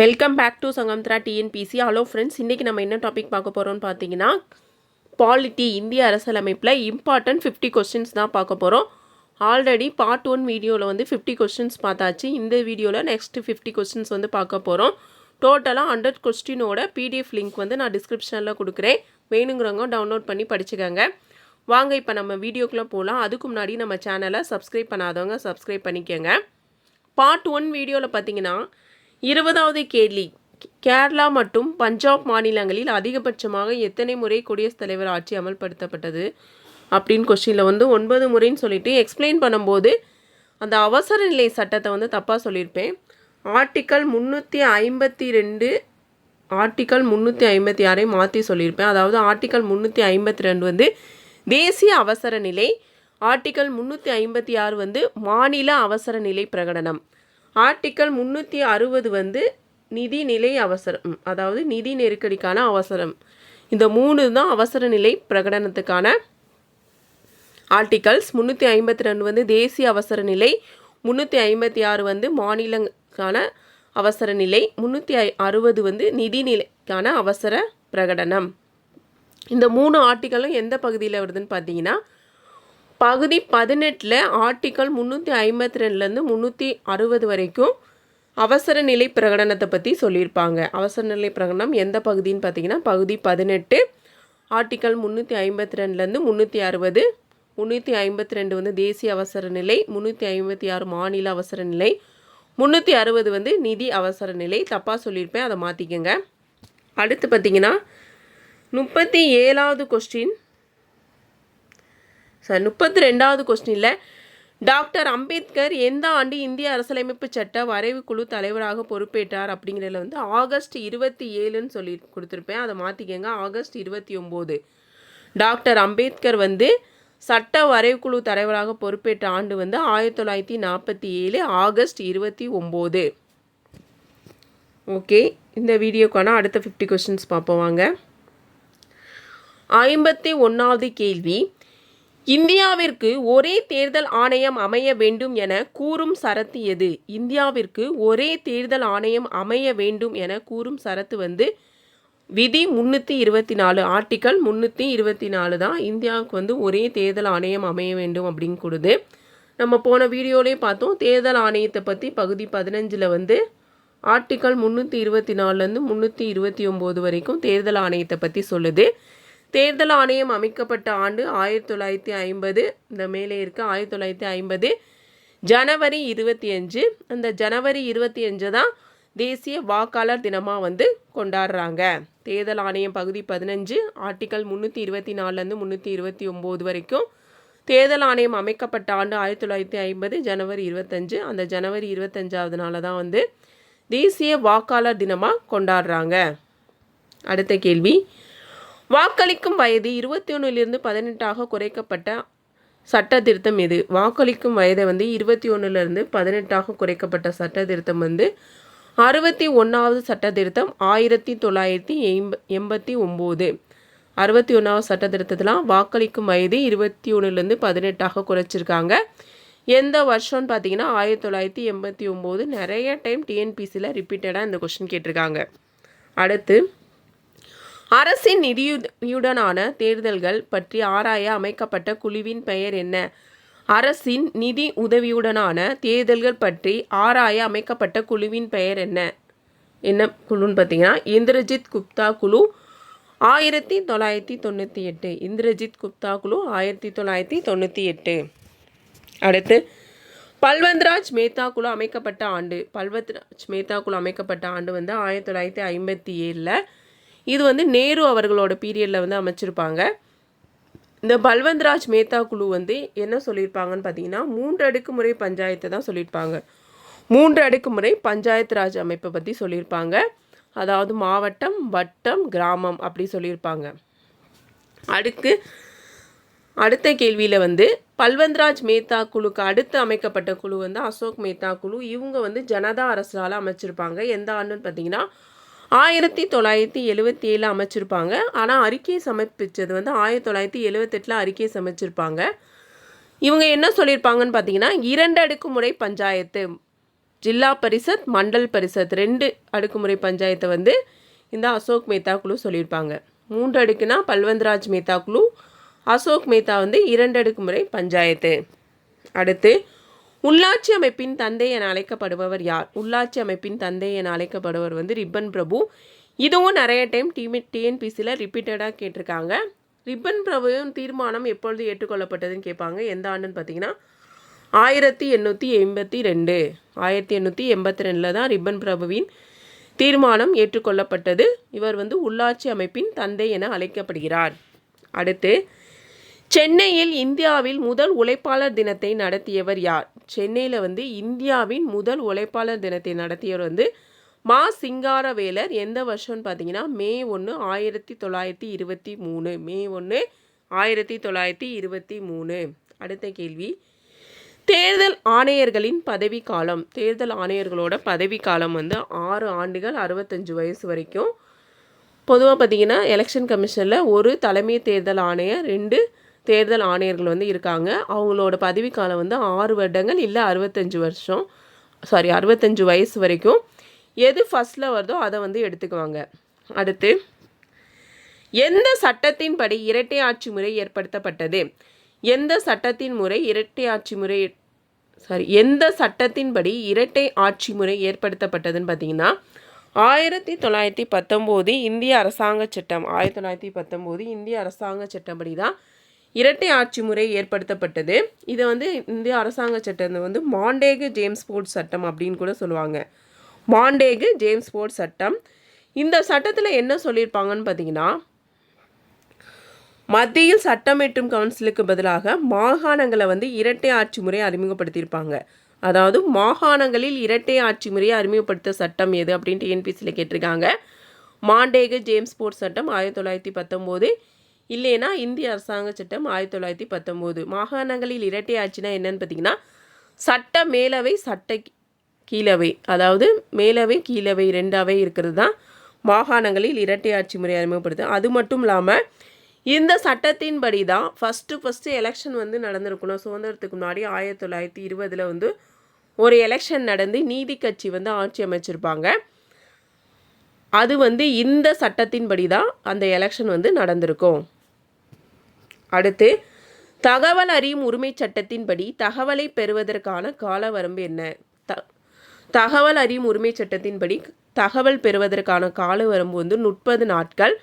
Welcome back to Sangamthra TNPSC hello friends இன்றைக்கி நம்ம என்ன டாபிக் பார்க்க போகிறோம்னு பார்த்தீங்கன்னா பாலிட்டி இந்திய அரசியலமைப்பில் இம்பார்ட்டன்ட் ஃபிஃப்டி கொஸ்டின்ஸ் தான் பார்க்க போகிறோம் ஆல்ரெடி பார்ட் ஒன் வீடியோவில் வந்து ஃபிஃப்டி கொஸ்டின்ஸ் பார்த்தாச்சு. இந்த வீடியோவில் நெக்ஸ்ட் ஃபிஃப்டி கொஸ்டின்ஸ் வந்து பார்க்க போகிறோம் டோட்டலாக ஹண்ட்ரட் கொஸ்டினோட பிடிஎஃப் லிங்க் வந்து நான் டிஸ்கிரிப்ஷனில் கொடுக்குறேன். வேணுங்கிறவங்க டவுன்லோட் பண்ணி படிச்சுக்கோங்க. வாங்க இப்போ நம்ம வீடியோக்குள்ளே போகலாம் அதுக்கு முன்னாடி நம்ம சேனலை சப்ஸ்கிரைப் பண்ணாதவங்க சப்ஸ்கிரைப் பண்ணிக்கோங்க. பார்ட் ஒன் வீடியோவில் பார்த்தீங்கன்னா இருபதாவது கேள்வி. கேரளா மற்றும் பஞ்சாப் மாநிலங்களில் அதிகபட்சமாக எத்தனை முறை குடியரசுத் தலைவர் ஆட்சி அமல்படுத்தப்பட்டது அப்படின்னு கொஸ்டினில் வந்து ஒன்பது முறைன்னு சொல்லிட்டு எக்ஸ்பிளைன் பண்ணும்போது அந்த அவசர நிலை சட்டத்தை வந்து தப்பாக சொல்லியிருப்பேன். ஆர்டிக்கல் முந்நூற்றி ஐம்பத்தி ரெண்டு ஆர்டிக்கல் முந்நூற்றி ஐம்பத்தி ஆறை மாற்றி சொல்லியிருப்பேன். அதாவது ஆர்டிக்கல் முந்நூற்றி ஐம்பத்தி ரெண்டு வந்து தேசிய அவசர நிலை ஆர்டிக்கல் முந்நூற்றி ஐம்பத்தி ஆறு வந்து மாநில அவசர நிலை பிரகடனம். ஆர்டிக்கல் முந்நூற்றி அறுபது வந்து நிதிநிலை அவசரம். அதாவது நிதி நெருக்கடிக்கான அவசரம். இந்த மூணு தான் அவசர நிலை பிரகடனத்துக்கான ஆர்டிகல்ஸ் முந்நூற்றி ஐம்பத்தி ரெண்டு வந்து தேசிய அவசர நிலை. முந்நூற்றி ஐம்பத்தி ஆறு வந்து மாநிலங்கான அவசர நிலை. முந்நூற்றி ஐ அறுபது வந்து நிதிநிலைக்கான அவசர பிரகடனம். இந்த மூணு ஆர்டிகளும் எந்த பகுதியில் வருதுன்னு பார்த்தீங்கன்னா பகுதி பதினெட்டில் ஆர்டிக்கல் முந்நூற்றி ஐம்பத்தி ரெண்டுலேருந்து முந்நூற்றி அறுபது வரைக்கும் அவசர நிலை பிரகடனத்தை பற்றி சொல்லியிருப்பாங்க. அவசர நிலை பிரகடனம் எந்த பகுதின்னு பார்த்தீங்கன்னா பகுதி பதினெட்டு ஆர்டிக்கல் முந்நூற்றி ஐம்பத்தி ரெண்டுலேருந்து முந்நூற்றி அறுபது முந்நூற்றி ஐம்பத்தி ரெண்டு வந்து தேசிய அவசர நிலை முந்நூற்றி ஐம்பத்தி ஆறு மாநில அவசர நிலை முந்நூற்றி அறுபது வந்து நிதி அவசர நிலை. தப்பாக சொல்லியிருப்பேன் அதை மாற்றிக்கோங்க அடுத்து பார்த்தீங்கன்னா முப்பத்தி ஏழாவது கொஸ்டின் சார் முப்பத்தி ரெண்டாவது கொஸ்டினில் டாக்டர் அம்பேத்கர் எந்த ஆண்டு இந்திய அரசியலமைப்பு சட்ட வரைவு குழு தலைவராக பொறுப்பேற்றார் அப்படிங்கிறதுல வந்து ஆகஸ்ட் இருபத்தி ஏழுன்னு சொல்லி கொடுத்துருப்பேன். அதை மாற்றிக்கங்க ஆகஸ்ட் இருபத்தி ஒம்போது. டாக்டர் அம்பேத்கர் வந்து சட்ட வரைவுக்குழு தலைவராக பொறுப்பேற்ற ஆண்டு வந்து ஆயிரத்தி தொள்ளாயிரத்தி நாற்பத்தி ஏழு ஆகஸ்ட் இருபத்தி ஒம்பது. ஓகே இந்த வீடியோக்கான அடுத்த ஃபிஃப்டி கொஸ்டின்ஸ் பார்ப்போம் வாங்க. ஐம்பத்தி ஒன்றாவது கேள்வி. இந்தியாவிற்கு ஒரே தேர்தல் ஆணையம் அமைய வேண்டும் என கூறும் சரத்து எது? இந்தியாவிற்கு ஒரே தேர்தல் ஆணையம் அமைய வேண்டும் என கூறும் சரத்து வந்து விதி முந்நூற்றி இருபத்தி நாலு. ஆர்டிக்கல் முந்நூற்றி இருபத்தி நாலு தான் இந்தியாவுக்கு வந்து ஒரே தேர்தல் ஆணையம் அமைய வேண்டும் அப்படின்னு கூடுது. நம்ம போன வீடியோலேயே பார்த்தோம். தேர்தல் ஆணையத்தை பற்றி பகுதி பதினஞ்சில் வந்து ஆர்டிக்கல் முந்நூற்றி இருபத்தி நாலுலேருந்து முந்நூற்றி இருபத்தி ஒம்பது வரைக்கும் தேர்தல் ஆணையத்தை பற்றி சொல்லுது. தேர்தல் ஆணையம் அமைக்கப்பட்ட ஆண்டு ஆயிரத்தி தொள்ளாயிரத்தி ஐம்பது. இந்த மேலே இருக்க ஆயிரத்தி தொள்ளாயிரத்தி ஐம்பது. ஜனவரி இருபத்தி அஞ்சு. அந்த ஜனவரி இருபத்தி அஞ்சு தான் தேசிய வாக்காளர் தினமாக வந்து கொண்டாடுறாங்க. தேர்தல் ஆணையம் பகுதி பதினஞ்சு ஆர்டிக்கல் முந்நூற்றி இருபத்தி நாலுலேருந்து முந்நூற்றி இருபத்தி ஒம்பது வரைக்கும் தேர்தல் ஆணையம் அமைக்கப்பட்ட ஆண்டு ஆயிரத்தி தொள்ளாயிரத்தி ஐம்பது ஜனவரி இருபத்தஞ்சு. அந்த ஜனவரி இருபத்தஞ்சாவது நாளில் தான் வந்து தேசிய வாக்காளர் தினமாக கொண்டாடுறாங்க. அடுத்த கேள்வி. வாக்களிக்கும் வயது இருபத்தி ஒன்றிலிருந்து பதினெட்டாக குறைக்கப்பட்ட சட்ட திருத்தம் எது? வாக்களிக்கும் வயதை வந்து இருபத்தி ஒன்றுலேருந்து பதினெட்டாக குறைக்கப்பட்ட சட்ட திருத்தம் வந்து அறுபத்தி ஒன்றாவது சட்ட திருத்தம் ஆயிரத்தி தொள்ளாயிரத்தி எண்ப எண்பத்தி ஒம்பது அறுபத்தி ஒன்றாவது சட்ட திருத்தத்தெலாம் வாக்களிக்கும் வயது இருபத்தி ஒன்றுலேருந்து பதினெட்டாக குறைச்சிருக்காங்க. எந்த வருஷம்னு பார்த்தீங்கன்னா ஆயிரத்தி தொள்ளாயிரத்தி எண்பத்தி ஒம்பது நிறைய டைம் டிஎன்பிசியில் ரிப்பீட்டடாக இந்த கொஷின் கேட்டிருக்காங்க. அடுத்து அரசின் நிதியுடனான தேர்தல்கள் பற்றி ஆராய அமைக்கப்பட்ட குழுவின் பெயர் என்ன? அரசின் நிதி உதவியுடனான தேர்தல்கள் பற்றி ஆராய அமைக்கப்பட்ட குழுவின் பெயர் என்ன? என்ன குழுன்னு பார்த்தீங்கன்னா இந்திரஜித் குப்தா குழு. ஆயிரத்தி தொள்ளாயிரத்தி தொண்ணூற்றி எட்டு. இந்திரஜித் குப்தா குழு ஆயிரத்தி தொள்ளாயிரத்தி தொண்ணூற்றி எட்டு. அடுத்து பல்வந்த்ராஜ் மேத்தா குழு அமைக்கப்பட்ட ஆண்டு. பல்வந்த்ராஜ் மேத்தா குழு அமைக்கப்பட்ட ஆண்டு வந்து ஆயிரத்தி தொள்ளாயிரத்தி ஐம்பத்தி ஏழில் இது வந்து நேரு அவர்களோட பீரியடில் வந்து அமைச்சிருப்பாங்க. இந்த பல்வந்த்ராஜ் மேத்தா குழு வந்து என்ன சொல்லியிருப்பாங்கன்னு பார்த்தீங்கன்னா மூன்று அடுக்குமுறை பஞ்சாயத்தை தான் சொல்லியிருப்பாங்க. மூன்று அடுக்குமுறை பஞ்சாயத்து ராஜ் அமைப்பை பற்றி சொல்லியிருப்பாங்க. அதாவது மாவட்டம் வட்டம் கிராமம் அப்படி சொல்லியிருப்பாங்க. அடுக்கு அடுத்த கேள்வியில் வந்து பல்வந்த்ராஜ் மேத்தா குழுக்கு அடுத்து அமைக்கப்பட்ட குழு வந்து அசோக் மேத்தா குழு. இவங்க வந்து ஜனதா அரசால் அமைச்சிருப்பாங்க. எந்த ஆண்டுன்னு பார்த்தீங்கன்னா ஆயிரத்தி தொள்ளாயிரத்தி எழுபத்தி ஏழில் அமைச்சிருப்பாங்க. ஆனால் அறிக்கை சமர்ப்பித்தது வந்து ஆயிரத்தி தொள்ளாயிரத்தி எழுவத்தெட்டில் அறிக்கை சமைச்சிருப்பாங்க இவங்க என்ன சொல்லியிருப்பாங்கன்னு பார்த்தீங்கன்னா இரண்டு அடுக்குமுறை பஞ்சாயத்து ஜில்லா பரிஷத் மண்டல் பரிஷத் ரெண்டு அடுக்குமுறை பஞ்சாயத்தை வந்து இந்த அசோக் மேத்தா குழு சொல்லியிருப்பாங்க மூன்று அடுக்குனா பல்வந்த்ராஜ் மேத்தா குழு அசோக் மேத்தா வந்து இரண்டு அடுக்குமுறை பஞ்சாயத்து. அடுத்து உள்ளாட்சி அமைப்பின் தந்தை என அழைக்கப்படுபவர் யார்? உள்ளாட்சி அமைப்பின் தந்தை என அழைக்கப்படுபவர் வந்து ரிப்பன் பிரபு. இதுவும் நிறைய டைம் டிமி டிஎன்பிசியில் ரிப்பீட்டடாக கேட்டிருக்காங்க. ரிப்பன் பிரபுவின் தீர்மானம் எப்பொழுது ஏற்றுக்கொள்ளப்பட்டதுன்னு கேட்பாங்க. எந்த ஆண்டுன்னு பார்த்தீங்கன்னா ஆயிரத்தி எண்ணூற்றி எண்பத்தி ரெண்டு. ஆயிரத்தி எண்ணூற்றி எண்பத்தி ரெண்டில் தான் ரிப்பன் பிரபுவின் தீர்மானம் ஏற்றுக்கொள்ளப்பட்டது. இவர் வந்து உள்ளாட்சி அமைப்பின் தந்தை என அழைக்கப்படுகிறார். அடுத்து சென்னையில் இந்தியாவில் முதல் உழைப்பாளர் தினத்தை நடத்தியவர் யார்? சென்னையில் வந்து இந்தியாவின் முதல் உழைப்பாளர் தினத்தை நடத்தியவர் வந்து மா சிங்காரவேலர். எந்த வருஷம்னு பார்த்தீங்கன்னா மே ஒன்று ஆயிரத்தி தொள்ளாயிரத்தி இருபத்தி மூணு. மே ஒன்று ஆயிரத்தி தொள்ளாயிரத்தி இருபத்தி மூணு. அடுத்த கேள்வி. தேர்தல் ஆணையர்களின் பதவி காலம் தேர்தல் ஆணையர்களோட பதவி காலம் வந்து ஆறு ஆண்டுகள் அறுபத்தஞ்சு வயசு வரைக்கும். பொதுவாக பார்த்தீங்கன்னா எலெக்ஷன் கமிஷனில் ஒரு தலைமை தேர்தல் ஆணையர் ரெண்டு தேர்தல் ஆணையர்கள் வந்து இருக்காங்க. அவங்களோட பதவிக்காலம் வந்து ஆறு வருடங்கள் இல்லை அறுபத்தஞ்சு வருஷம். சாரி அறுபத்தஞ்சு வயசு வரைக்கும். எது ஃபஸ்ட்டில் வருதோ அதை வந்து எடுத்துக்குவாங்க. அடுத்து எந்த சட்டத்தின்படி இரட்டை ஆட்சி முறை ஏற்படுத்தப்பட்டது? எந்த சட்டத்தின் முறை இரட்டை ஆட்சி முறை சாரி எந்த சட்டத்தின்படி இரட்டை ஆட்சி முறை ஏற்படுத்தப்பட்டதுன்னு பார்த்தீங்கன்னா ஆயிரத்தி தொள்ளாயிரத்தி பத்தொம்போது இந்திய அரசாங்க சட்டம் ஆயிரத்தி தொள்ளாயிரத்தி பத்தொம்போது இந்திய அரசாங்க சட்டப்படி தான் இரட்டை ஆட்சி முறை ஏற்படுத்தப்பட்டது. இதை வந்து இந்திய அரசாங்க சட்டம் வந்து மாண்டேகு ஜேம்ஸ் போர்ட் சட்டம் அப்படின்னு கூட சொல்லுவாங்க. மாண்டேகு ஜேம்ஸ் போர்ட் சட்டம். இந்த சட்டத்தில் என்ன சொல்லியிருப்பாங்கன்னு பார்த்தீங்கன்னா மத்தியில் சட்டமேற்றும் கவுன்சிலுக்கு பதிலாக மாகாணங்களை வந்து இரட்டை ஆட்சி முறையை அறிமுகப்படுத்தியிருப்பாங்க. அதாவது மாகாணங்களில் இரட்டை ஆட்சி முறையை அறிமுகப்படுத்த சட்டம் எது அப்படின்ட்டு என்பிசியில் கேட்டிருக்காங்க. மாண்டேகு ஜேம்ஸ் போர்ட் சட்டம் ஆயிரத்தி தொள்ளாயிரத்தி பத்தொம்போது. இல்லைனா இந்திய அரசாங்க சட்டம் ஆயிரத்தி தொள்ளாயிரத்தி பத்தொம்போது. மாகாணங்களில் இரட்டை ஆட்சினா என்னன்னு பார்த்தீங்கன்னா சட்ட மேலவை சட்ட கீழவை. அதாவது மேலவை கீழவை ரெண்டாவே இருக்கிறது தான் மாகாணங்களில் இரட்டை ஆட்சி முறை அறிமுகப்படுது அது மட்டும் இல்லாமல் இந்த சட்டத்தின்படி தான் ஃபஸ்ட்டு ஃபஸ்ட்டு எலெக்ஷன் வந்து நடந்திருக்கணும். சுதந்திரத்துக்கு முன்னாடி ஆயிரத்தி தொள்ளாயிரத்தி இருபதில் வந்து ஒரு எலெக்ஷன் நடந்து நீதி கட்சி வந்து ஆட்சி அமைச்சிருப்பாங்க. அது வந்து இந்த சட்டத்தின்படி தான் அந்த எலெக்ஷன் வந்து நடந்திருக்கும். அடுத்து தகவல் அறியும் உரிமை சட்டத்தின்படி தகவலை பெறுவதற்கான கால வரம்பு என்ன? த தகவல் அறியும் உரிமை சட்டத்தின்படி தகவல் பெறுவதற்கான கால வரம்பு வந்து முப்பது நாட்கள்.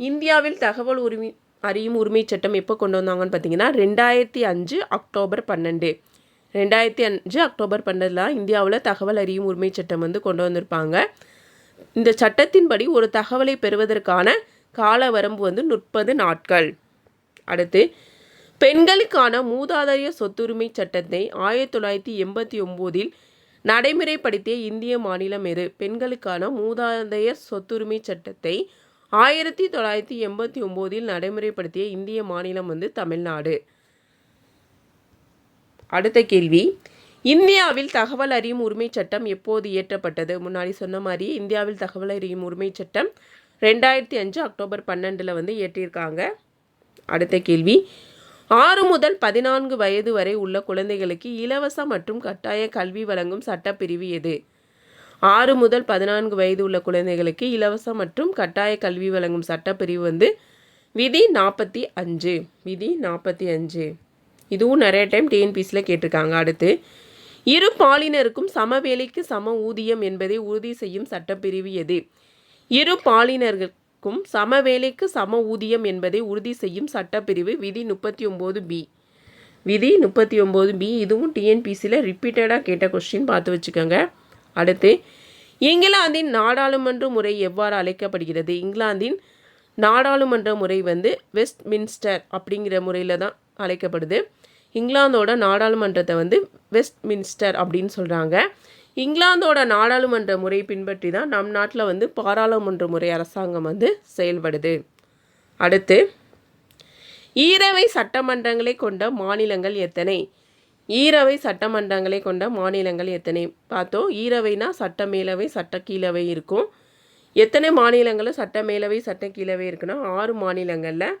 இந்தியாவில் தகவல் உரிமை அறியும் உரிமை சட்டம் எப்போ கொண்டு வந்தாங்கன்னு பார்த்தீங்கன்னா ரெண்டாயிரத்தி அஞ்சு அக்டோபர் பன்னெண்டு. ரெண்டாயிரத்தி அஞ்சு அக்டோபர் பன்னெண்டில் இந்தியாவில் தகவல் அறியும் உரிமை சட்டம் வந்து கொண்டு வந்திருப்பாங்க. இந்த சட்டத்தின்படி ஒரு தகவலை பெறுவதற்கான கால வரம்பு வந்து முப்பது நாட்கள். அடுத்து பெண்களுக்கான மூதாதைய சொத்துரிமை சட்டத்தை ஆயிரத்தி தொள்ளாயிரத்தி எண்பத்தி ஒம்போதில் நடைமுறைப்படுத்திய இந்திய மாநிலம் எது? பெண்களுக்கான மூதாதைய சொத்துரிமை சட்டத்தை ஆயிரத்தி தொள்ளாயிரத்தி எண்பத்தி ஒம்போதில் நடைமுறைப்படுத்திய இந்திய மாநிலம் வந்து தமிழ்நாடு. அடுத்த கேள்வி இந்தியாவில் தகவல் அறியும் உரிமை சட்டம் எப்போது இயற்றப்பட்டது? முன்னாடி சொன்ன மாதிரி இந்தியாவில் தகவல் அறியும் உரிமை சட்டம் ரெண்டாயிரத்தி அஞ்சு அக்டோபர் பன்னெண்டில் வந்து இயற்றியிருக்காங்க. அடுத்த கேள்வி. ஆறு முதல் பதினான்கு வயது வரை உள்ள குழந்தைகளுக்கு இலவச மற்றும் கட்டாய கல்வி வழங்கும் சட்டப்பிரிவு எது? ஆறு முதல் பதினான்கு வயது உள்ள குழந்தைகளுக்கு இலவச மற்றும் கட்டாய கல்வி வழங்கும் சட்டப்பிரிவு வந்து விதி நாற்பத்தி அஞ்சு. விதி நாற்பத்தி அஞ்சு. இதுவும் நிறைய டைம் டிஎன்பிசியில் கேட்டிருக்காங்க. அடுத்து இரு பாலினருக்கும் சம வேலைக்கு சம ஊதியம் என்பதை உறுதி செய்யும் சட்டப்பிரிவு எது? இரு பாலினர்களுக்கும் சம வேலைக்கு சம ஊதியம் என்பதை உறுதி செய்யும் சட்டப்பிரிவு விதி முப்பத்தி ஒம்பது பி. விதி முப்பத்தி ஒம்பது பி. இதுவும் டிஎன்பிசியில் ரிப்பீட்டடாக கேட்ட கொஸ்டின் பார்த்து வச்சுக்கோங்க. அடுத்து இங்கிலாந்தின் நாடாளுமன்ற முறை எவ்வாறு அழைக்கப்படுகிறது? இங்கிலாந்தின் நாடாளுமன்ற முறை வந்து வெஸ்ட் மின்ஸ்டர் அப்படிங்கிற முறையில் தான் அழைக்கப்படுது. இங்கிலாந்தோட நாடாளுமன்றத்தை வந்து வெஸ்ட் மின்ஸ்டர் அப்படின்னு சொல்கிறாங்க இங்கிலாந்தோட நாடாளுமன்ற முறை பின்பற்றி தான் நம் நாட்டில் வந்து பாராளுமன்ற முறை அரசாங்கம் வந்து செயல்படுது. அடுத்து ஈரவை சட்டமன்றங்களை கொண்ட மாநிலங்கள் எத்தனை? ஈரவை சட்டமன்றங்களை கொண்ட மாநிலங்கள் எத்தனை? பார்த்தோம் ஈரவைனா சட்டமேலவை சட்டக்கீழவை சட்ட கீழவை இருக்கும். எத்தனை மாநிலங்களும் சட்டமேலவை சட்டக்கீழவை சட்ட கீழவை இருக்குன்னா ஆறு மாநிலங்களில்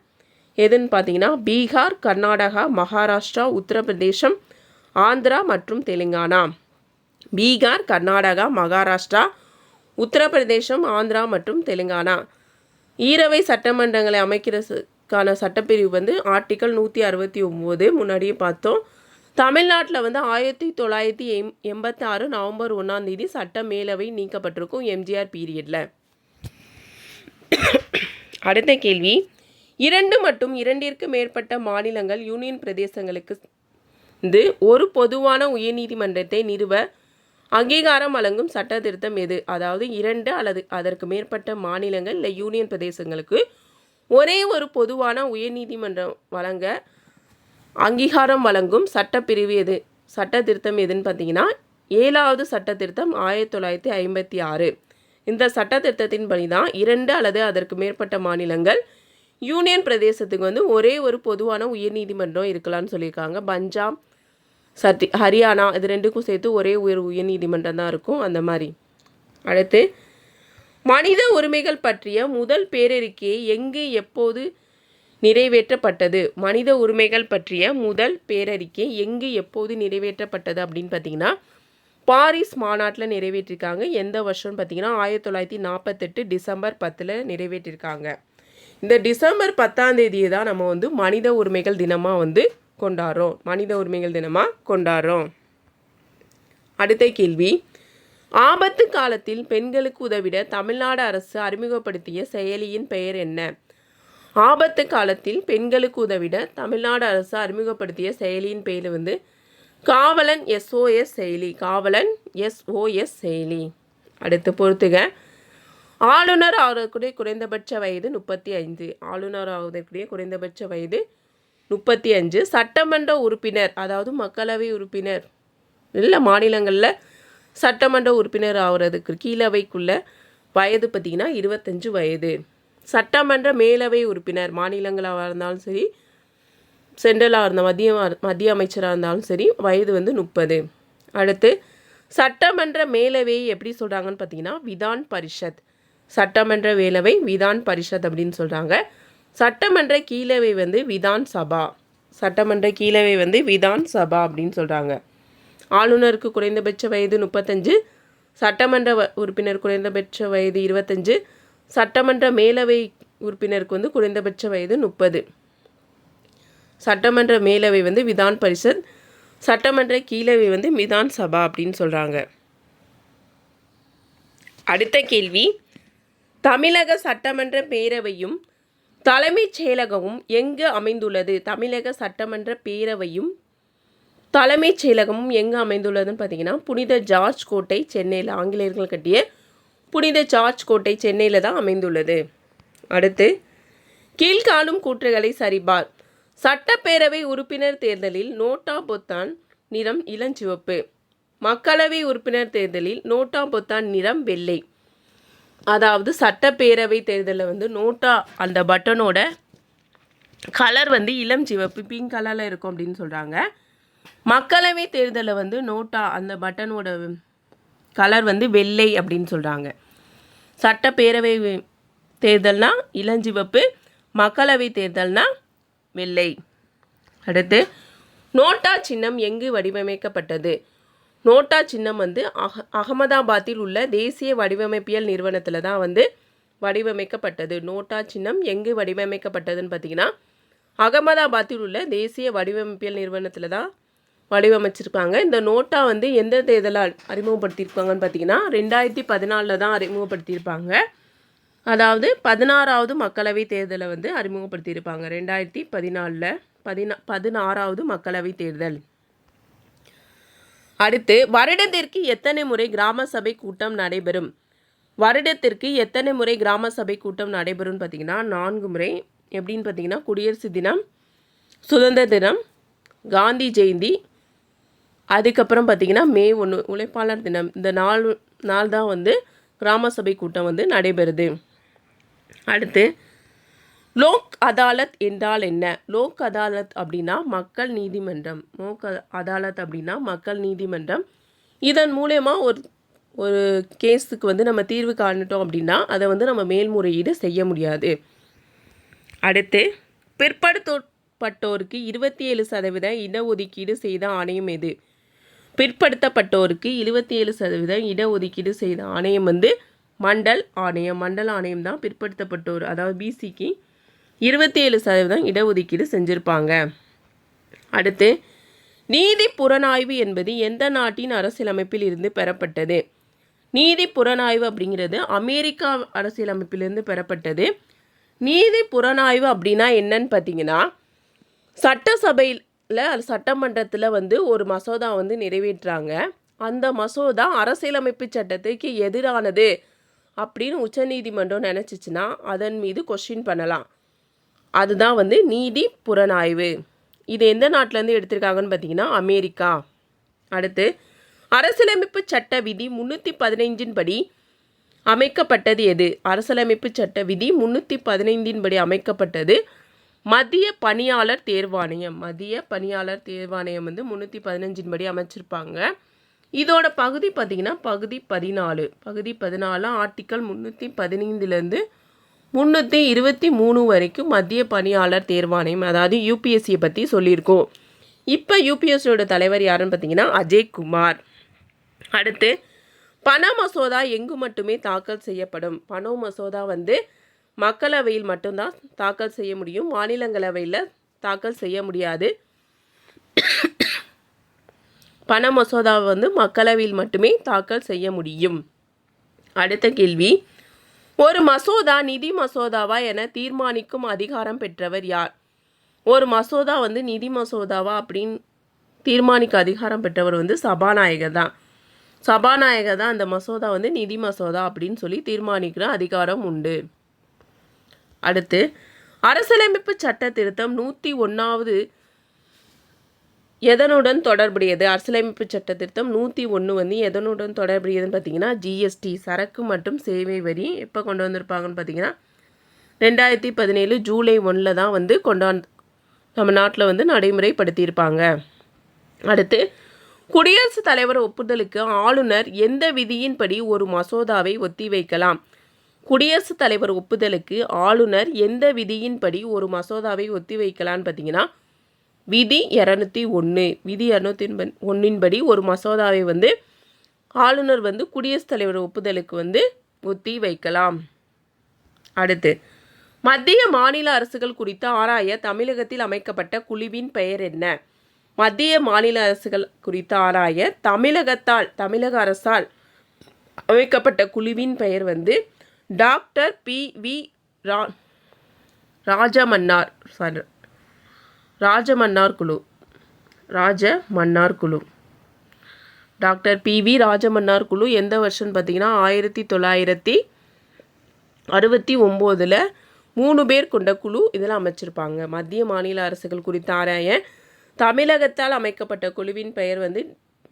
எதுன்னு பார்த்தீங்கன்னா பீகார் கர்நாடகா மகாராஷ்டிரா உத்தரப்பிரதேசம் ஆந்திரா மற்றும் தெலுங்கானா. பீகார் கர்நாடகா மகாராஷ்டிரா உத்தரப்பிரதேசம் ஆந்திரா மற்றும் தெலுங்கானா. ஈரவை சட்டமன்றங்களை அமைக்கிறதுக்கான சட்டப்பிரிவு வந்து ஆர்டிக்கல் நூற்றி அறுபத்தி ஒம்பது முன்னாடியே பார்த்தோம். தமிழ்நாட்டில் வந்து ஆயிரத்தி தொள்ளாயிரத்தி எம் எண்பத்தாறு நவம்பர் ஒன்றாம் தேதி சட்ட மேலவை நீக்கப்பட்டிருக்கும் எம்ஜிஆர் பீரியடில். அடுத்த கேள்வி. இரண்டு மற்றும் இரண்டிற்கு மேற்பட்ட மாநிலங்கள் யூனியன் பிரதேசங்களுக்கு வந்து ஒரு பொதுவான உயர்நீதிமன்றத்தை நிறுவ அங்கீகாரம் வழங்கும் சட்ட திருத்தம் எது? அதாவது இரண்டு அல்லது அதற்கு மேற்பட்ட மாநிலங்கள் இல்லை யூனியன் பிரதேசங்களுக்கு ஒரே ஒரு பொதுவான உயர்நீதிமன்றம் வழங்க அங்கீகாரம் வழங்கும் சட்டப்பிரிவு எது? சட்ட திருத்தம் எதுன்னு பார்த்தீங்கன்னா ஏழாவது சட்ட திருத்தம் ஆயிரத்தி தொள்ளாயிரத்தி ஐம்பத்தி ஆறு. இந்த சட்ட திருத்தத்தின்படி தான் இரண்டு அல்லது அதற்கு மேற்பட்ட மாநிலங்கள் யூனியன் பிரதேசத்துக்கு வந்து ஒரே ஒரு பொதுவான உயர்நீதிமன்றம் இருக்கலாம்னு சொல்லியிருக்காங்க. பஞ்சாப் சத்தி ஹரியானா இது ரெண்டுக்கும் சேர்த்து ஒரே உயர் உயர்நீதிமன்றம் தான் இருக்கும். அந்த மாதிரி. அடுத்து மனித உரிமைகள் பற்றிய முதல் பேரறிக்கையை எங்கு எப்போது நிறைவேற்றப்பட்டது? மனித உரிமைகள் பற்றிய முதல் பேரறிக்கை எங்கு எப்போது நிறைவேற்றப்பட்டது அப்படின்னு பார்த்தீங்கன்னா பாரிஸ் மாநாட்டில் நிறைவேற்றிருக்காங்க. எந்த வருஷம்னு பார்த்தீங்கன்னா ஆயிரத்தி தொள்ளாயிரத்தி நாற்பத்தெட்டு டிசம்பர் பத்தில் நிறைவேற்றிருக்காங்க. இந்த டிசம்பர் பத்தாம் தேதியை தான் நம்ம வந்து மனித உரிமைகள் தினமாக வந்து கொண்டாடுறோம். மனித உரிமைகள் தினமாக கொண்டாடுறோம். அடுத்த கேள்வி. ஆபத்து காலத்தில் பெண்களுக்கு உதவிட தமிழ்நாடு அரசு அறிமுகப்படுத்திய செயலியின் பெயர் என்ன? ஆபத்து காலத்தில் பெண்களுக்கு உதவிட தமிழ்நாடு அரசு அறிமுகப்படுத்திய செயலியின் பெயர் வந்து காவலன் எஸ்ஓஎஸ் செயலி. காவலன் எஸ்ஓஎஸ் செயலி. அடுத்து பொறுத்துக. ஆளுநர் ஆவதற்குரிய குறைந்தபட்ச வயது முப்பத்தி ஐந்து. ஆளுநர் ஆவதற்குரிய குறைந்தபட்ச வயது முப்பத்தி அஞ்சு சட்டமன்ற உறுப்பினர் அதாவது மக்களவை உறுப்பினர் இல்லை மாநிலங்களில் சட்டமன்ற உறுப்பினர் ஆகிறதுக்கு கீழவைக்குள்ள வயது பார்த்திங்கன்னா இருபத்தஞ்சு வயது. சட்டமன்ற மேலவை உறுப்பினர் மாநிலங்களாக இருந்தாலும் சரி சென்ட்ரலாக இருந்த மத்திய மத்திய அமைச்சராக இருந்தாலும் சரி வயது வந்து முப்பது. அடுத்து சட்டமன்ற மேலவையை எப்படி சொல்கிறாங்கன்னு பார்த்தீங்கன்னா விதான் பரிஷத். சட்டமன்ற மேலவை விதான் பரிஷத் அப்படின்னு சொல்கிறாங்க சட்டமன்ற கீழவை வந்து விதான் சபா. சட்டமன்ற கீழவை வந்து விதான் சபா அப்படின்னு சொல்கிறாங்க ஆளுநருக்கு குறைந்தபட்ச வயது முப்பத்தஞ்சு சட்டமன்ற வ- உறுப்பினர் குறைந்தபட்ச வயது இருபத்தஞ்சு சட்டமன்ற மேலவை உறுப்பினருக்கு வந்து குறைந்தபட்ச வயது முப்பது. சட்டமன்ற மேலவை வந்து விதான் பரிஷத் சட்டமன்ற கீழவை வந்து விதான் சபா அப்படின்னு சொல்கிறாங்க அடுத்த கேள்வி தமிழக சட்டமன்ற பேரவையும் தலைமைச் செயலகமும் எங்கு அமைந்துள்ளது? தமிழக சட்டமன்ற பேரவையும் தலைமைச் செயலகமும் எங்கு அமைந்துள்ளதுன்னு பார்த்தீங்கன்னா புனித ஜார்ஜ் கோட்டை சென்னையில் ஆங்கிலேயர்கள் கட்டிய புனித ஜார்ஜ் கோட்டை சென்னையில் தான் அமைந்துள்ளது. அடுத்து கீழ்காணும் கூற்றுகளை சரிபார். சட்டப்பேரவை உறுப்பினர் தேர்தலில் நோட்டா பொத்தான் நிறம் இளஞ்சிவப்பு. மக்களவை உறுப்பினர் தேர்தலில் நோட்டா பொத்தான் நிறம் வெள்ளை. அதாவது சட்டப்பேரவை தேர்தலில் வந்து நோட்டா அந்த பட்டனோட கலர் வந்து இளம் சிவப்பு பிங்க் கலரில் இருக்கும் அப்படின்னு சொல்கிறாங்க மக்களவை தேர்தலில் வந்து நோட்டா அந்த பட்டனோட கலர் வந்து வெள்ளை அப்படின்னு சொல்கிறாங்க சட்டப்பேரவை தேர்தல்னால் இளஞ்சிவப்பு மக்களவை தேர்தல்னா வெள்ளை. அடுத்து நோட்டா சின்னம் எங்கு வடிவமைக்கப்பட்டது? நோட்டா சின்னம் வந்து அக அகமதாபாத்தில் உள்ள தேசிய வடிவமைப்பியல் நிறுவனத்தில் தான் வந்து வடிவமைக்கப்பட்டது. நோட்டா சின்னம் எங்கு வடிவமைக்கப்பட்டதுன்னு பார்த்தீங்கன்னா அகமதாபாத்தில் உள்ள தேசிய வடிவமைப்பியல் நிறுவனத்தில் தான் வடிவமைச்சிருக்காங்க. இந்த நோட்டா வந்து எந்த தேர்தலால் அறிமுகப்படுத்தியிருப்பாங்கன்னு பார்த்தீங்கன்னா ரெண்டாயிரத்தி பதினாலில் தான் அறிமுகப்படுத்தியிருப்பாங்க. அதாவது பதினாறாவது மக்களவை தேர்தலை வந்து அறிமுகப்படுத்தியிருப்பாங்க. ரெண்டாயிரத்தி பதினாலில் பதினா பதினாறாவது மக்களவை தேர்தல். அடுத்து வருடத்திற்கு எத்தனை முறை கிராம சபை கூட்டம் நடைபெறும்? வருடத்திற்கு எத்தனை முறை கிராம சபை கூட்டம் நடைபெறும்னு பார்த்தீங்கன்னா நான்கு முறை. எப்படின்னு பார்த்தீங்கன்னா குடியரசு தினம் சுதந்திர தினம் காந்தி ஜெயந்தி அதுக்கப்புறம் பார்த்தீங்கன்னா மே ஒன்று உழைப்பாளர் தினம். இந்த நாள் நாள் தான் வந்து கிராம சபை கூட்டம் வந்து நடைபெறுது. அடுத்து லோக் அதாலத் என்றால் என்ன? லோக் அதாலத் அப்படின்னா மக்கள் நீதிமன்றம். லோக் அதாலத் அப்படின்னா மக்கள் நீதிமன்றம். இதன் மூலயமா ஒரு ஒரு கேஸுக்கு வந்து நம்ம தீர்வு காணிட்டோம் அப்படின்னா அதை வந்து நம்ம மேல்முறையீடு செய்ய முடியாது. அடுத்து பிற்படுத்தப்பட்டோருக்கு இருபத்தி ஏழு சதவீத இடஒதுக்கீடு செய்த ஆணையம் எது? பிற்படுத்தப்பட்டோருக்கு இருபத்தி ஏழு சதவீதம் இடஒதுக்கீடு செய்த ஆணையம் வந்து மண்டல் ஆணையம். மண்டல் ஆணையம் தான் பிற்படுத்தப்பட்டோர். அதாவது பிசிக்கு இருபத்தி ஏழு சதவீதம் இடஒதுக்கீடு செஞ்சுருப்பாங்க. அடுத்து நீதி புறநாய்வு என்பது எந்த நாட்டின் அரசியலமைப்பில் இருந்து பெறப்பட்டது? நீதி புறநாய்வு அப்படிங்கிறது அமெரிக்கா அரசியலமைப்பிலிருந்து பெறப்பட்டது. நீதி புறநாய்வு அப்படின்னா என்னன்னு பார்த்தீங்கன்னா சட்டசபையில் சட்டமன்றத்தில் வந்து ஒரு மசோதா வந்து நிறைவேற்றுறாங்க அந்த மசோதா அரசியலமைப்பு சட்டத்துக்கு எதிரானது அப்படின்னு உச்சநீதிமன்றம் நினச்சிச்சின்னா அதன் மீது கொஷின் பண்ணலாம். அதுதான் வந்து நீதி புறநாய்வு. இது எந்த நாட்டிலேருந்து எடுத்திருக்காங்கன்னு பார்த்தீங்கன்னா அமெரிக்கா. அடுத்து அரசியலமைப்பு சட்ட விதி முன்னூற்றி பதினைஞ்சின் படி அமைக்கப்பட்டது எது? அரசியலமைப்பு சட்ட விதி முன்னூற்றி பதினைந்தின் படி அமைக்கப்பட்டது மத்திய பணியாளர் தேர்வாணையம். மத்திய பணியாளர் தேர்வாணையம் வந்து முந்நூற்றி பதினஞ்சின் படி அமைச்சிருப்பாங்க. இதோட பகுதி பார்த்திங்கன்னா பகுதி பதினாலு. பகுதி பதினாலு ஆர்டிக்கல் முந்நூற்றி பதினைந்துலேருந்து முந்நூற்றி இருபத்தி மூணு வரைக்கும் மத்திய பணியாளர் தேர்வாணையம் அதாவது யூபிஎஸ்சியை பற்றி சொல்லியிருக்கோம். இப்போ யூபிஎஸ்சியோட தலைவர் யாருன்னு பார்த்தீங்கன்னா அஜய் குமார். அடுத்து பண மசோதா எங்கு மட்டுமே தாக்கல் செய்யப்படும்? பண மசோதா வந்து மக்களவையில் மட்டும்தான் தாக்கல் செய்ய முடியும். மாநிலங்களவையில் தாக்கல் செய்ய முடியாது. பண மசோதாவை வந்து மக்களவையில் மட்டுமே தாக்கல் செய்ய முடியும். அடுத்த கேள்வி ஒரு மசோதா நிதி மசோதாவா என தீர்மானிக்கும் அதிகாரம் பெற்றவர் யார்? ஒரு மசோதா வந்து நிதி மசோதாவா அப்படின்னு தீர்மானிக்க அதிகாரம் பெற்றவர் வந்து சபாநாயகர் தான். சபாநாயகர் தான் அந்த மசோதா வந்து நிதி மசோதா அப்படின்னு சொல்லி தீர்மானிக்கிற அதிகாரம் உண்டு. அடுத்து அரசியலமைப்பு சட்ட திருத்தம் நூற்றி ஒன்றாவது எதனுடன் தொடர்புடையது? அரசியலமைப்பு சட்ட திருத்தம் நூற்றி ஒன்று வந்து எதனுடன் தொடர்புடையதுன்னு பார்த்தீங்கன்னா ஜிஎஸ்டி சரக்கு மற்றும் சேவை வரி எப்போ கொண்டு வந்திருப்பாங்கன்னு பார்த்தீங்கன்னா ரெண்டாயிரத்தி பதினேழு ஜூலை ஒன்றில் தான் வந்து கொண்டாந்து நம்ம நாட்டில் வந்து நடைமுறைப்படுத்தியிருப்பாங்க. அடுத்து குடியரசுத் தலைவர் ஒப்புதலுக்கு ஆளுநர் எந்த விதியின்படி ஒரு மசோதாவை ஒத்திவைக்கலாம் குடியரசுத் தலைவர் ஒப்புதலுக்கு ஆளுநர் எந்த விதியின்படி ஒரு மசோதாவை ஒத்திவைக்கலான்னு பார்த்தீங்கன்னா விதி இரநூத்தி ஒன்று விதி இரநூத்தி ஒன்றின்படி ஒரு மசோதாவை வந்து ஆளுநர் வந்து குடியரசுத் தலைவர் ஒப்புதலுக்கு வந்து ஒத்தி வைக்கலாம். அடுத்து மத்திய மாநில அரசுகள் குறித்து ஆராய தமிழகத்தில் அமைக்கப்பட்ட குழுவின் பெயர் என்ன? மத்திய மாநில அரசுகள் குறித்து ஆராய தமிழகத்தால் தமிழக அரசால் அமைக்கப்பட்ட குழுவின் பெயர் வந்து டாக்டர் பி. வி. ரா ராஜமன்னார். சார் ராஜமன்னார் குழு. ராஜ மன்னார் குழு. டாக்டர் பி வி ராஜமன்னார் குழு எந்த வருஷம்னு பார்த்தீங்கன்னா ஆயிரத்தி தொள்ளாயிரத்தி அறுபத்தி ஒம்போதில் மூணு பேர் கொண்ட குழு இதில் அமைச்சிருப்பாங்க. மத்திய மாநில அரசுகள் குறித்த ஆராய தமிழகத்தால் அமைக்கப்பட்ட குழுவின் பெயர் வந்து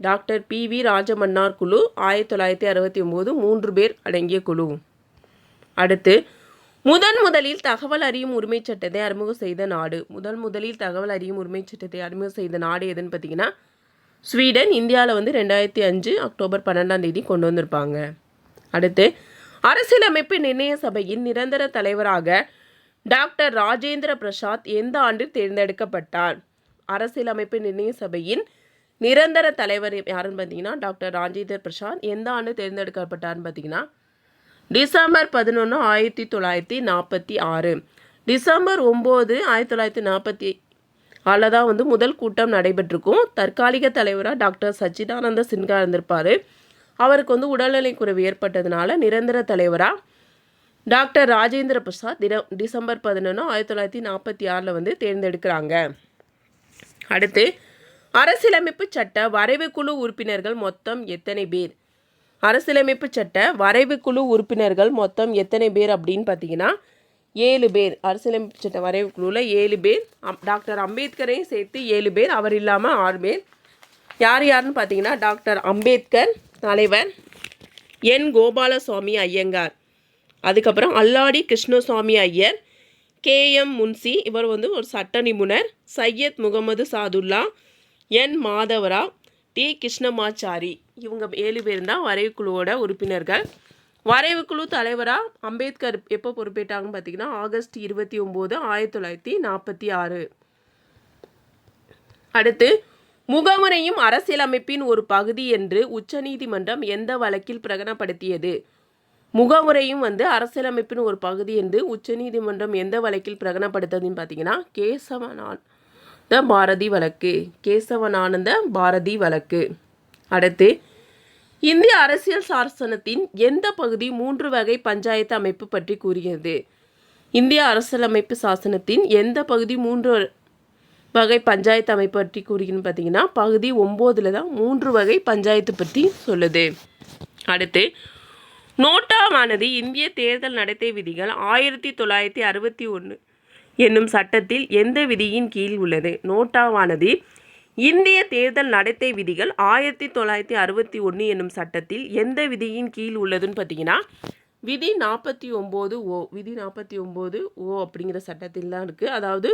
டாக்டர் பி வி ராஜமன்னார் குழு. ஆயிரத்தி தொள்ளாயிரத்தி அறுபத்தி ஒம்பது மூன்று பேர் அடங்கிய குழு. அடுத்து முதன் முதலில் தகவல் அறியும் உரிமைச் சட்டத்தை அறிமுகம் செய்த நாடு. முதல் முதலில் தகவல் அறியும் உரிமைச் சட்டத்தை அறிமுகம் செய்த நாடு எதுன்னு பார்த்தீங்கன்னா ஸ்வீடன் இந்தியாவில் வந்து ரெண்டாயிரத்தி அஞ்சு அக்டோபர் பன்னெண்டாம் தேதி கொண்டு வந்திருப்பாங்க. அடுத்து அரசியலமைப்பு நிர்ணய சபையின் நிரந்தர தலைவராக டாக்டர் ராஜேந்திர பிரசாத் எந்த ஆண்டு தேர்ந்தெடுக்கப்பட்டார்? அரசியலமைப்பு நிர்ணய சபையின் நிரந்தர தலைவர் யாருன்னு பார்த்தீங்கன்னா டாக்டர் ராஜேந்திர பிரசாத் எந்த ஆண்டு தேர்ந்தெடுக்கப்பட்டார்னு பார்த்தீங்கன்னா டிசம்பர் பதினொன்று ஆயிரத்தி தொள்ளாயிரத்தி நாற்பத்தி ஆறு. டிசம்பர் ஒம்பது ஆயிரத்தி தொள்ளாயிரத்தி நாற்பத்தி அதில் தான் வந்து முதல் கூட்டம் நடைபெற்றிருக்கும். தற்காலிக தலைவராக டாக்டர் சச்சிதானந்த சின்ஹா இருந்திருப்பார். அவருக்கு வந்து உடல்நிலை குறைவு ஏற்பட்டதுனால நிரந்தர தலைவராக டாக்டர் ராஜேந்திர பிரசாத் தின டிசம்பர் பதினொன்று ஆயிரத்தி தொள்ளாயிரத்தி நாற்பத்தி ஆறில் வந்து தேர்ந்தெடுக்கிறாங்க. அடுத்து அரசியலமைப்பு சட்ட வரைவு குழு உறுப்பினர்கள் மொத்தம் எத்தனை பேர்? அரசியலமைப்பு சட்ட வரைவு குழு உறுப்பினர்கள் மொத்தம் எத்தனை பேர் அப்படின்னு பார்த்தீங்கன்னா ஏழு பேர். அரசியலமைப்பு சட்ட வரைவு குழுவில் ஏழு பேர். அம் டாக்டர் அம்பேத்கரையும் சேர்த்து ஏழு பேர். அவர் இல்லாமல் ஆறு பேர். யார் யாருன்னு பார்த்தீங்கன்னா டாக்டர் அம்பேத்கர் தலைவர் என் கோபாலசுவாமி ஐயங்கார். அதுக்கப்புறம் அல்லாடி கிருஷ்ணசுவாமி ஐயர் கே எம் முன்சி. இவர் வந்து ஒரு சட்ட நிபுணர். சையத் முகமது சாதுல்லா என் மாதவராவ். டி. கிருஷ்ணமாச்சாரி. இவங்க ஏழு பேர் தான் வரைவு குழுவோட உறுப்பினர்கள். வரைவு குழு தலைவராக அம்பேத்கர் எப்போ பொறுப்பேற்றாங்கன்னு பார்த்தீங்கன்னா ஆகஸ்ட் இருபத்தி ஒம்பது ஆயிரத்தி தொள்ளாயிரத்தி நாற்பத்தி ஆறு. அடுத்து முகமுறையும் அரசியலமைப்பின் ஒரு பகுதி என்று உச்சநீதிமன்றம் எந்த வழக்கில் பிரகடனப்படுத்தியது? முகமுறையும் வந்து அரசியலமைப்பின் ஒரு பகுதி என்று உச்சநீதிமன்றம் எந்த வழக்கில் பிரகடனப்படுத்ததுன்னு பார்த்தீங்கன்னா த பாரதி வழக்கு. கேசவனானந்த பாரதி வழக்கு. அடுத்து இந்திய அரசியல் சாசனத்தின் எந்த பகுதி மூன்று வகை பஞ்சாயத்து அமைப்பு பற்றி கூறுகிறது இந்திய அரசியலமைப்பு சாசனத்தின் எந்த பகுதி மூன்று வகை பஞ்சாயத்து அமைப்பு பற்றி கூறுகிறேன்னு பார்த்தீங்கன்னா பகுதி ஒம்போதில் தான் மூன்று வகை பஞ்சாயத்து பற்றி சொல்லுது. அடுத்து நோட்டாவானது இந்திய தேர்தல் நடத்தை விதிகள் ஆயிரத்தி தொள்ளாயிரத்தி அறுபத்தி ஒன்று என்னும் சட்டத்தில் எந்த விதியின் கீழ் உள்ளது? நோட்டாவானது இந்திய தேர்தல் நடத்தை விதிகள் ஆயிரத்தி தொள்ளாயிரத்தி அறுபத்தி ஒன்று என்னும் சட்டத்தில் எந்த விதியின் கீழ் உள்ளதுன்னு பார்த்தீங்கன்னா விதி நாற்பத்தி ஒம்பது ஓ விதி நாற்பத்தி ஒம்பது ஓ அப்படிங்கிற சட்டத்தில் தான் இருக்குது அதாவது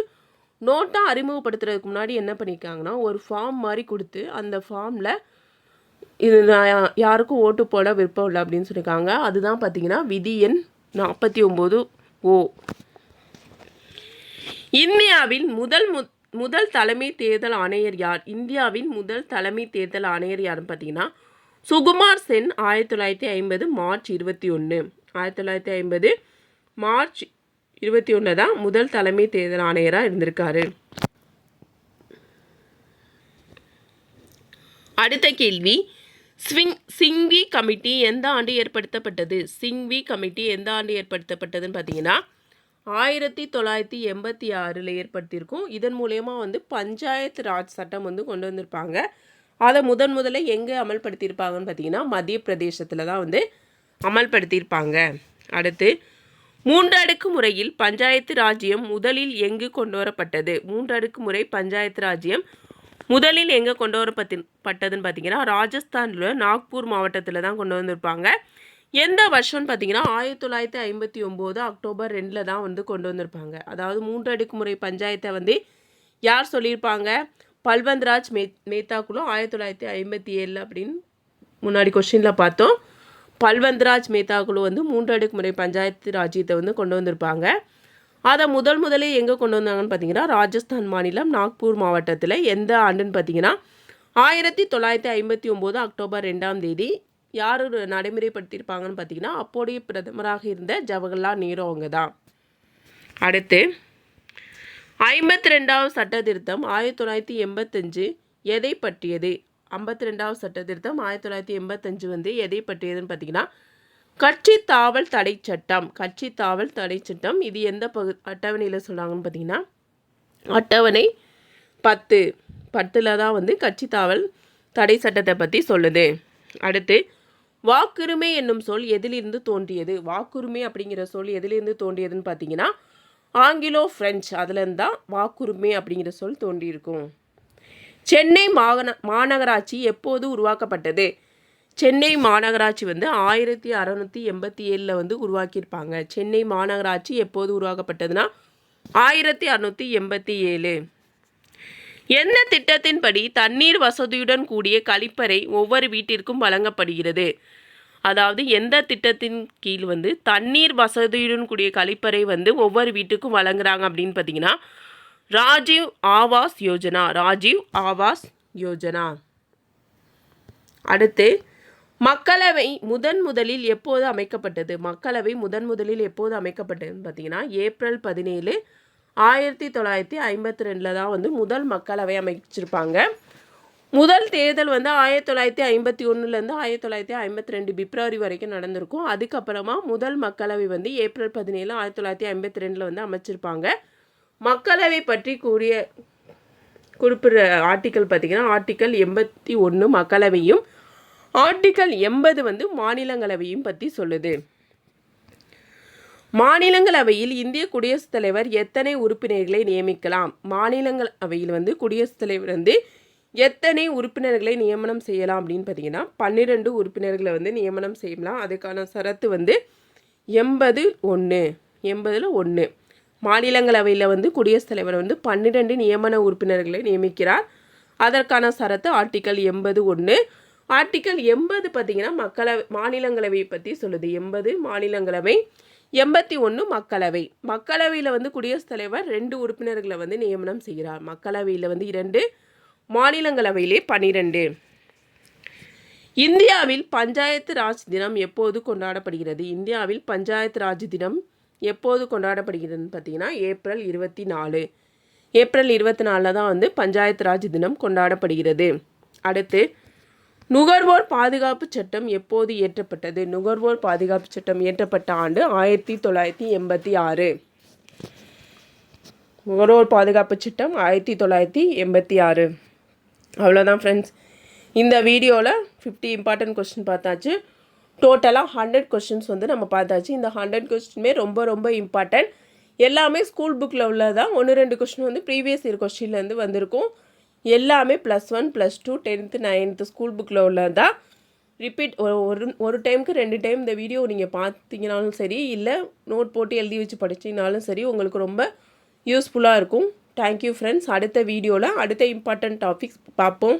நோட்டா அறிமுகப்படுத்துறதுக்கு முன்னாடி என்ன பண்ணியிருக்காங்கன்னா ஒரு ஃபார்ம் மாதிரி கொடுத்து அந்த ஃபார்மில் இது நான் யா- யாருக்கும் ஓட்டு போட விருப்பம் இல்லை அப்படின்னு சொல்லியிருக்காங்க அதுதான் பார்த்தீங்கன்னா விதி எண் நாற்பத்தி ஒம்பது ஓ. இந்தியாவின் முதல் மு முதல் தலைமை தேர்தல் ஆணையர் யார்? இந்தியாவின் முதல் தலைமை தேர்தல் ஆணையர் யாருன்னு பார்த்தீங்கன்னா சுகுமார் சென் ஆயிரத்தி தொள்ளாயிரத்தி ஐம்பது மார்ச் இருபத்தி ஒன்று ஆயிரத்தி தொள்ளாயிரத்தி ஐம்பது மார்ச் இருபத்தி ஒன்று தான் முதல் தலைமை தேர்தல் ஆணையராக இருந்திருக்காரு. அடுத்த கேள்வி. ஸ்விங் சிங்வி கமிட்டி எந்த ஆண்டு ஏற்படுத்தப்பட்டது? சிங்வி கமிட்டி எந்த ஆண்டு ஏற்படுத்தப்பட்டதுன்னு பார்த்தீங்கன்னா ஆயிரத்தி தொள்ளாயிரத்தி எண்பத்தி ஆறில் ஏற்படுத்தியிருக்கும் இதன் மூலயமா வந்து பஞ்சாயத்து ராஜ் சட்டம் வந்து கொண்டு வந்திருப்பாங்க. அதை முதன் முதல்ல எங்கே அமல்படுத்தியிருப்பாங்கன்னு பார்த்தீங்கன்னா மத்திய பிரதேசத்தில் தான் வந்து அமல்படுத்தியிருப்பாங்க. அடுத்து மூன்று அடுக்கு முறையில் பஞ்சாயத்து ராஜ்யம் முதலில் எங்கு கொண்டு வரப்பட்டது? மூன்று அடுக்கு முறை பஞ்சாயத்து ராஜ்யம் முதலில் எங்கே கொண்டு வரப்பட்டு பட்டதுன்னு பார்த்தீங்கன்னா ராஜஸ்தானில் நாக்பூர் மாவட்டத்தில் தான் கொண்டு வந்திருப்பாங்க. எந்த வருஷம்னு பார்த்தீங்கன்னா ஆயிரத்தி தொள்ளாயிரத்தி ஐம்பத்தி ஒம்போது அக்டோபர் ரெண்டில் தான் வந்து கொண்டு வந்திருப்பாங்க. அதாவது மூன்று அடுக்கு முறை பஞ்சாயத்தை வந்து யார் சொல்லியிருப்பாங்க? பல்வந்த்ராஜ் மே மேத்தாக்குழு ஆயிரத்தி தொள்ளாயிரத்தி ஐம்பத்தி ஏழில் அப்படின்னு முன்னாடி கொஸ்டினில் பார்த்தோம். பல்வந்த்ராஜ் மேத்தா குழு வந்து மூன்று அடுக்கு முறை பஞ்சாயத்து ராஜ்யத்தை வந்து கொண்டு வந்திருப்பாங்க. அதை முதல் முதலே எங்கே கொண்டு வந்தாங்கன்னு பார்த்தீங்கன்னா ராஜஸ்தான் மாநிலம் நாக்பூர் மாவட்டத்தில் எந்த ஆண்டுன்னு பார்த்தீங்கன்னா ஆயிரத்தி தொள்ளாயிரத்தி ஐம்பத்தி ஒம்போது அக்டோபர் ரெண்டாம் தேதி யார் நடைமுறைப்படுத்தியிருப்பாங்கன்னு பார்த்தீங்கன்னா அப்போதைய பிரதமராக இருந்த ஜவஹர்லால் நேரு அவங்க தான். அடுத்து ஐம்பத்தி ரெண்டாவது சட்ட திருத்தம் ஆயிரத்தி தொள்ளாயிரத்தி எண்பத்தஞ்சு எதை பற்றியது? ஐம்பத்தி ரெண்டாவது சட்ட திருத்தம் ஆயிரத்தி தொள்ளாயிரத்தி எண்பத்தஞ்சு வந்து எதை பற்றியதுன்னு பார்த்தீங்கன்னா கட்சி தாவல் தடை சட்டம். கட்சி தாவல் தடை சட்டம் இது எந்த பகு அட்டவணையில் சொல்கிறாங்கன்னு பார்த்தீங்கன்னா அட்டவணை பத்து. பத்தில் தான் வந்து கட்சி தாவல் தடை சட்டத்தை பற்றி சொல்லுது. அடுத்து வாக்குரிமை என்னும் சொல் எதிலிருந்து தோன்றியது? வாக்குரிமை அப்படிங்கிற சொல் எதிலிருந்து தோன்றியதுன்னு பார்த்தீங்கன்னா ஆங்கிலோ பிரெஞ்சு அதுலேருந்து தான் வாக்குரிமை அப்படிங்கிற சொல் தோன்றியிருக்கும். சென்னை மாகன மாநகராட்சி எப்போது உருவாக்கப்பட்டது? சென்னை மாநகராட்சி வந்து ஆயிரத்தி அறநூற்றி எண்பத்தி ஏழில் வந்து உருவாக்கியிருப்பாங்க. சென்னை மாநகராட்சி எப்போது உருவாக்கப்பட்டதுன்னா ஆயிரத்தி அறநூற்றி எண்பத்தி ஏழு. எந்த திட்டத்தின்படி தண்ணீர் வசதியுடன் கூடிய கழிப்பறை ஒவ்வொரு வீட்டிற்கும் வழங்கப்படுகிறது? அதாவது எந்த திட்டத்தின் கீழ் வந்து தண்ணீர் வசதியுடன் கூடிய கழிப்பறை வந்து ஒவ்வொரு வீட்டுக்கும் வழங்குறாங்க அப்படின்னு பார்த்தீங்கன்னா ராஜீவ் ஆவாஸ் யோஜனா ராஜீவ் ஆவாஸ் யோஜனா. அடுத்து மக்களவை முதன் முதலில் எப்போது அமைக்கப்பட்டது? மக்களவை முதன் முதலில் எப்போது அமைக்கப்பட்டதுன்னு பார்த்தீங்கன்னா ஏப்ரல் பதினேழு ஆயிரத்தி தொள்ளாயிரத்தி ஐம்பத்தி ரெண்டில் தான் வந்து முதல் மக்களவை அமைச்சிருப்பாங்க. முதல் தேர்தல் வந்து ஆயிரத்தி தொள்ளாயிரத்தி ஐம்பத்தி ஒன்றுலேருந்து ஆயிரத்தி தொள்ளாயிரத்தி ஐம்பத்தி ரெண்டு பிப்ரவரி வரைக்கும் நடந்திருக்கும். அதுக்கப்புறமா முதல் மக்களவை வந்து ஏப்ரல் பதினேழு ஆயிரத்தி தொள்ளாயிரத்தி ஐம்பத்தி ரெண்டில் வந்து அமைச்சிருப்பாங்க. மக்களவை பற்றி கூறிய குறிப்பிட ஆர்டிக்கல் பார்த்தீங்கன்னா ஆர்டிக்கல் எண்பத்தி ஒன்று மக்களவையும் ஆர்டிக்கல் எண்பது வந்து மாநிலங்களவையும் பற்றி சொல்லுது. மாநிலங்களவையில் இந்திய குடியரசுத் தலைவர் எத்தனை உறுப்பினர்களை நியமிக்கலாம்? மாநிலங்களவையில் வந்து குடியரசுத் தலைவர் வந்து எத்தனை உறுப்பினர்களை நியமனம் செய்யலாம் அப்படின்னு பார்த்தீங்கன்னா பன்னிரெண்டு உறுப்பினர்களை வந்து நியமனம் செய்யலாம். அதுக்கான சரத்து வந்து எண்பது ஒன்று எண்பதில் ஒன்று மாநிலங்களவையில் வந்து குடியரசுத் தலைவர் வந்து பன்னிரெண்டு நியமன உறுப்பினர்களை நியமிக்கிறார். அதற்கான சரத்து ஆர்டிக்கல் எண்பது ஒன்று ஆர்டிக்கல் எண்பது பார்த்தீங்கன்னா மக்களவை மாநிலங்களவை பற்றி சொல்லுது. எண்பது மாநிலங்களவை எண்பத்தி ஒன்று மக்களவை. மக்களவையில் வந்து குடியரசுத் தலைவர் ரெண்டு உறுப்பினர்களை வந்து நியமனம் செய்கிறார். மக்களவையில் வந்து இரண்டு மாநிலங்களவையிலே பன்னிரெண்டு இந்தியாவில் பஞ்சாயத்து ராஜ் தினம் எப்போது கொண்டாடப்படுகிறது? இந்தியாவில் பஞ்சாயத்து ராஜ் தினம் எப்போது கொண்டாடப்படுகிறதுன்னு பார்த்தீங்கன்னா ஏப்ரல் இருபத்தி நாலு ஏப்ரல் இருபத்தி நாலில் தான் வந்து பஞ்சாயத்து ராஜ் தினம் கொண்டாடப்படுகிறது. அடுத்து நுகர்வோர் பாதுகாப்பு சட்டம் எப்போது இயற்றப்பட்டது? நுகர்வோர் பாதுகாப்பு சட்டம் இயற்றப்பட்ட ஆண்டு ஆயிரத்தி தொள்ளாயிரத்தி எண்பத்தி ஆறு. நுகர்வோர் பாதுகாப்பு சட்டம் ஆயிரத்தி தொள்ளாயிரத்தி எண்பத்தி ஆறு. அவ்வளோதான் ஃப்ரெண்ட்ஸ் இந்த வீடியோவில் ஃபிஃப்டி இம்பார்ட்டன்ட் கொஸ்டின் பார்த்தாச்சு. டோட்டலாக ஹண்ட்ரட் கொஸ்டின்ஸ் வந்து நம்ம பார்த்தாச்சு. இந்த ஹண்ட்ரட் கொஸ்டினுமே ரொம்ப ரொம்ப இம்பார்ட்டன்ட் எல்லாமே ஸ்கூல் புக்கில் உள்ளதான் ஒன்று ரெண்டு கொஸ்டின் வந்து ப்ரீவியஸ் இயர் கொஸ்டின்லேருந்து வந்திருக்கும். எல்லாமே plus one plus two tenth ninth school புக்கில் உள்ளதான் ரிப்பீட் ஒரு ஒரு டைமுக்கு ரெண்டு டைம் இந்த வீடியோ நீங்கள் பார்த்தீங்கனாலும் சரி இல்லை நோட் போட்டு எழுதி வச்சு படிச்சிங்கனாலும் சரி உங்களுக்கு ரொம்ப யூஸ்ஃபுல்லாக இருக்கும். தேங்க்யூ ஃப்ரெண்ட்ஸ் அடுத்த வீடியோவில் அடுத்த இம்பார்ட்டன்ட் டாபிக்ஸ் பார்ப்போம்.